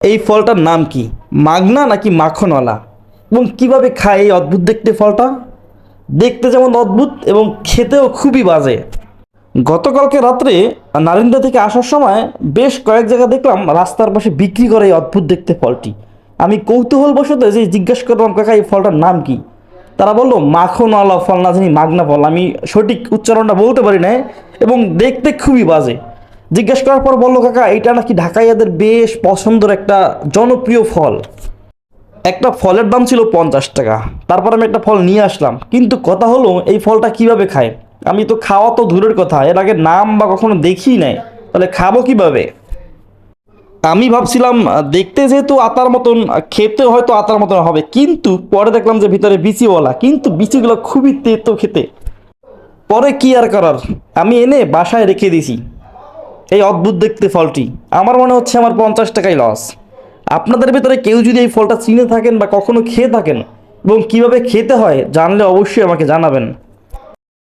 এই ফলটার নাম কি? মাগনা নাকি মাখনওয়ালা? এবং কীভাবে খায় এই অদ্ভুত দেখতে ফলটা? দেখতে যেমন অদ্ভুত এবং খেতেও খুবই বাজে। গতকালকে রাত্রে নারিন্দা থেকে আসার সময় বেশ কয়েক জায়গা দেখলাম রাস্তার পাশে বিক্রি করে এই অদ্ভুত দেখতে ফলটি। আমি কৌতূহল বসতে যে জিজ্ঞেস করলাম, কাকা, এই ফলটার নাম কি? তারা বলল, মাখনওয়ালা ফল না জানি, মাগনা ফল। আমি সঠিক উচ্চারণটা বলতে পারি না এবং দেখতে খুবই বাজে। জিজ্ঞেস করার পর বলল, কাকা, এটা নাকি ঢাকাইয়াদের বেশ পছন্দের একটা জনপ্রিয় ফল। একটা ফলের দাম ছিল পঞ্চাশ টাকা। তারপর আমি একটা ফল নিয়ে আসলাম। কিন্তু কথা হলো, এই ফলটা কীভাবে খায়? আমি তো খাওয়া তো দূরের কথা, এর আগে নাম বা কখনো দেখি নাই। তাহলে খাব কীভাবে? আমি ভাবছিলাম, দেখতে যেহেতু আতার মতন, খেতে হয়তো আতার মতন হবে। কিন্তু পরে দেখলাম যে ভিতরে বিচিওয়ালা। কিন্তু বিচিগুলো খুবই তেতো খেতে। পরে কি আর করার? আমি এনে বাসায় রেখে দিছি এই অদ্ভুত দেখতে ফলটি। আমার মনে হচ্ছে আমার পঞ্চাশ টাকাই লস আপনাদের ভিতরে কেউ যদি এই ফলটা চিনে থাকেন বা কখনো খেয়ে থাকেন এবং কীভাবে খেতে হয়, জানলে অবশ্যই আমাকে জানাবেন।